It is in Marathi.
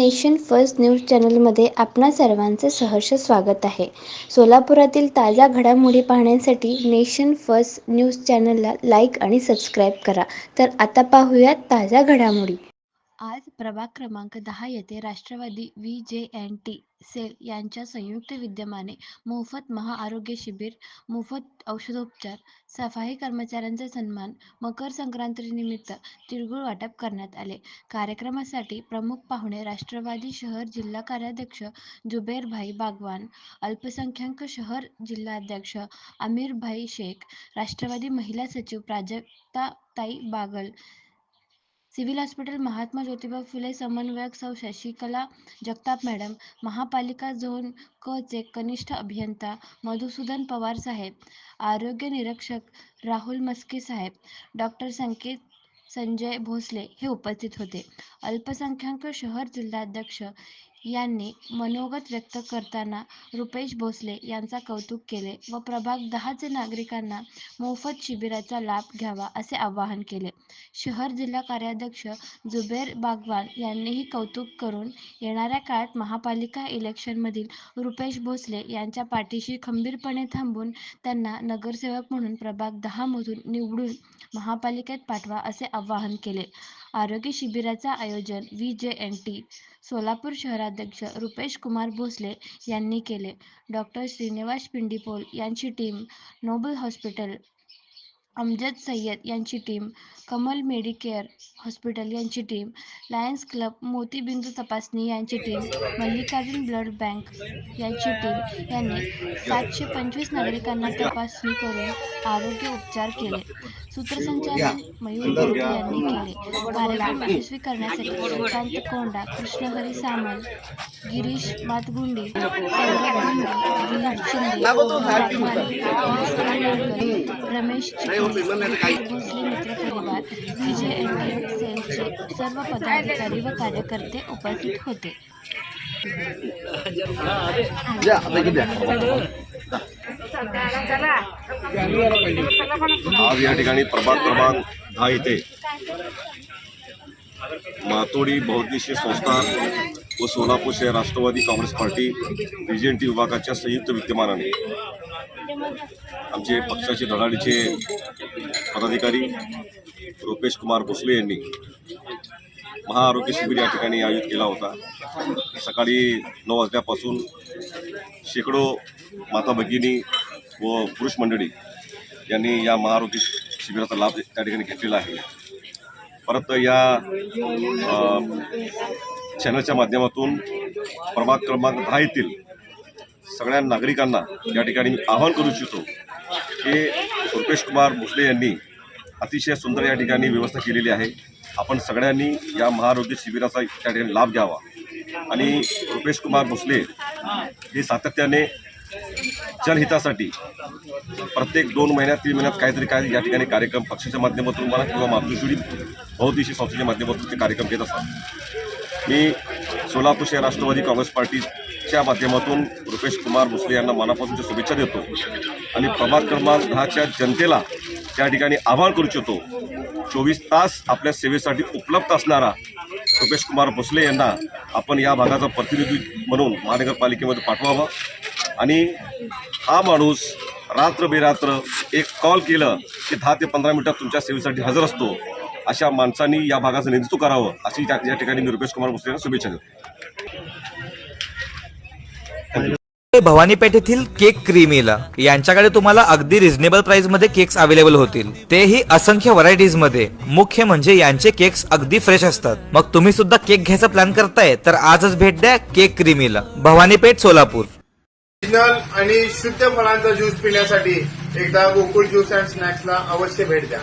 नेशन फर्स्ट न्यूज चॅनलमध्ये आपणा सर्वांचे सहर्ष स्वागत आहे. सोलापुरातील ताज्या घडामोडी पाहण्यासाठी नेशन फर्स्ट न्यूज चॅनलला लाईक आणि सबस्क्राईब करा. तर आता पाहूयात ताज्या घडामोडी. आज प्रभाग क्रमांक दहा येथे Rashtrawadi V J N T cell यांच्या संयुक्त विद्यमाने मोफत महाआरोग्य शिबिर मोफत औषधोपचार सफाई कर्मचाऱ्यांचा सन्मान मकर संक्रांतीनिमित्त तिळगुळ वाटप करण्यात आले. कार्यक्रमासाठी प्रमुख पाहुणे राष्ट्रवादी शहर जिल्हा कार्याध्यक्ष जुबेरभाई बागवान अल्पसंख्याक शहर जिल्हाध्यक्ष अमीरभाई शेख राष्ट्रवादी महिला सचिव प्राजक्ताताई बागल सिव्हिल हॉस्पिटल महात्मा ज्योतिबा फुले समन्वयक सौ शशिकला जगताप मॅडम महापालिका झोन क चे कनिष्ठ अभियंता मधुसूदन पवार साहेब आरोग्य निरीक्षक राहुल मस्के साहेब डॉक्टर संकेत संजय भोसले हे उपस्थित होते. अल्पसंख्याक शहर जिल्हाध्यक्ष यांनी मनोगत व्यक्त करताना रुपेश भोसले यांचा कौतुक केले व प्रभाग दहाचे नागरिकांना मोफत शिबिराचा लाभ घ्यावा असे आवाहन केले. शहर जिल्हा कार्याध्यक्ष जुबेर बागवान यांनीही कौतुक करून येणाऱ्या काळात महापालिका इलेक्शनमधील रुपेश भोसले यांच्या पाठीशी खंबीरपणे थांबून त्यांना नगरसेवक म्हणून प्रभाग दहामधून निवडून महापालिकेत पाठवा असे आवाहन केले. आरोग्य शिबिराचा आयोजन V J N T Solapur शहराध्यक्ष रुपेश कुमार भोसले यांनी केले. डॉक्टर श्रीनिवास पिंडीपोल यांची team noble hospital Amjad Sayyad यांची टीम कमल मेडिकेअर हॉस्पिटल यांची टीम लायन्स क्लब मोतीबिंदू तपासणी यांची टीम मल्लिकार्जुन ब्लड बँक यांची टीम यांनी सातशे पंचवीस नागरिकांना तपासणी करून आरोग्य उपचार केले. सूत्रसंचालन मयूर बोरके यांनी केले. कार्यक्रम यशस्वी करण्यासाठी श्रीकांत कोंडा कृष्णहरी सामल गिरीश मातगुंडी सौरभ गुंडी शिंदे रमेश भोसले मित्र परिवार विजय सेलचे सर्व पदाधिकारी व कार्यकर्ते उपस्थित होते। आज या ठिकाणी प्रभाग क्रमांक दहा येथे मातोडी बहुद्देशीय संस्था व सोलापूर शहर राष्ट्रवादी काँग्रेस पार्टी बीजेटी विभागाच्या संयुक्त विद्यमानाने. आमचे पक्षाचे धडाडीचे पदाधिकारी रुपेश कुमार भोसले यांनी महाआरोग्य शिबिर या ठिकाणी आयोजित केला होता. सकाळी नऊ वाजल्यापासून शेकडो माता भगिनी व पुरुष मंडळी यांनी या महाआरोग्य शिबिराचा लाभ त्या ठिकाणी घेतलेला आहे. परत या चॅनलच्या माध्यमातून प्रभाग क्रमांक दहा येथील सगळ्या नागरिकांना या ठिकाणी मी आवाहन करू इच्छितो की रुपेश कुमार भोसले यांनी अतिशय सुंदर या ठिकाणी व्यवस्था केलेली आहे. आपण सगळ्यांनी या महारोग्य शिबिराचा त्या ठिकाणी लाभ घ्यावा. आणि रुपेश कुमार भोसले हे सातत्याने जनहितासाठी प्रत्येक दोन महिन्यात तीन महिन्यात काहीतरी काय या ठिकाणी कार्यक्रम पक्षाच्या माध्यमातून म्हणा किंवा मातृश्री बहुदेशी संस्थेच्या माध्यमातून ते कार्यक्रम घेत असतात. मी सोलापूर शहर राष्ट्रवादी काँग्रेस पार्टीच्या माध्यमातून रुपेश कुमार भोसले यांना मनापासूनच्या शुभेच्छा देतो आणि प्रभाग क्रमांक दहाच्या जनतेला त्या ठिकाणी आवाहन करू इच्छितो चोवीस तास आपल्या सेवेसाठी उपलब्ध असणारा रुपेश कुमार भोसले यांना आपण या भागाचा प्रतिनिधी म्हणून महानगरपालिकेमध्ये पाठवावा. आणि हा माणूस रात्र बेरात्र एक कॉल केलं की दहा ते पंधरा मिनटात तुमच्या सेवेसाठी हजर असतो. अशा माणसांनी या भागाचं नेतृत्व करावं अशी या ठिकाणी मी रुपेश कुमार भोसले यांना शुभेच्छा देतो. भवानीपेठ येथील केक क्रीमीला यांच्याकडे तुम्हाला अगदी रिझनेबल प्राइसमध्ये केक्स अवेलेबल होतील. तेही असंख्य व्हरायटीजमध्ये. मुख्य म्हणजे यांचे केक्स अगदी फ्रेश असतात. मग तुम्ही सुद्धा केक घ्यायचा प्लॅन करताय तर आजच भेट द्या केक क्रीमीला. भवानीपेठ सोलापूर. ओरिजिनल आणि शुद्ध फळांचा ज्यूस पिण्यासाठी एकदा गोकुळ ज्यूस अँड स्नॅक्सला अवश्य भेट द्या.